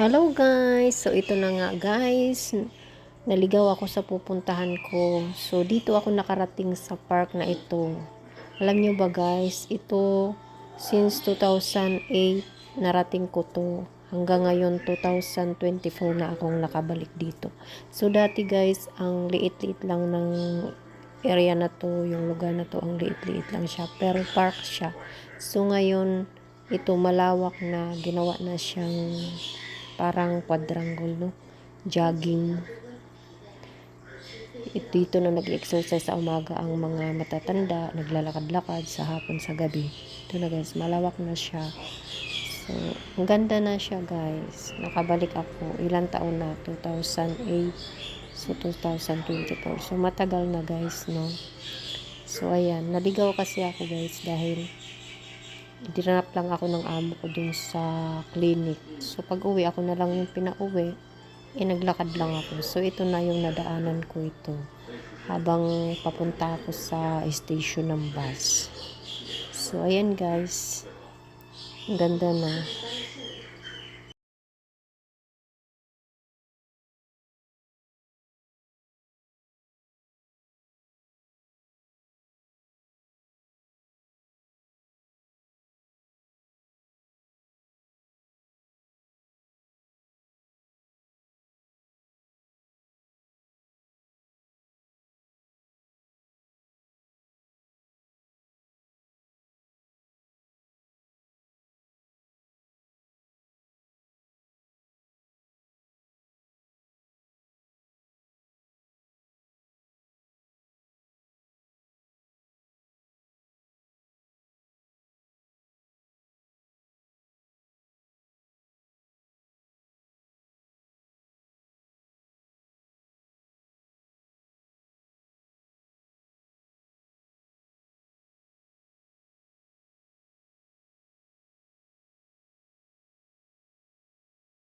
Hello guys! So ito na nga guys. Naligaw ako sa pupuntahan ko. So dito ako nakarating sa park na ito. Alam nyo ba guys, ito since 2008 narating ko to. Hanggang ngayon 2024 na akong nakabalik dito. So dati guys, ang liit-liit lang ng area na to, yung lugar na to, ang liit-liit lang siya. Pero park siya. So ngayon, ito malawak na ginawa na siyang parang quadrangle no? Jogging. It- dito na nag-exercise sa umaga ang mga matatanda. Naglalakad-lakad sa hapon sa gabi. Ito na guys malawak na siya. So ang ganda na siya guys. Nakabalik ako. Ilang taon na? 2008 so 2024 so matagal na guys no? So ayan. Naligaw kasi ako guys dahil dinanap lang ako ng amo ko dun sa clinic. So, pag uwi, ako na lang yung pinauwi. Eh, naglakad lang ako. So, ito na yung nadaanan ko ito. Habang papunta ako sa station ng bus. So, ayan guys. Ang ganda na.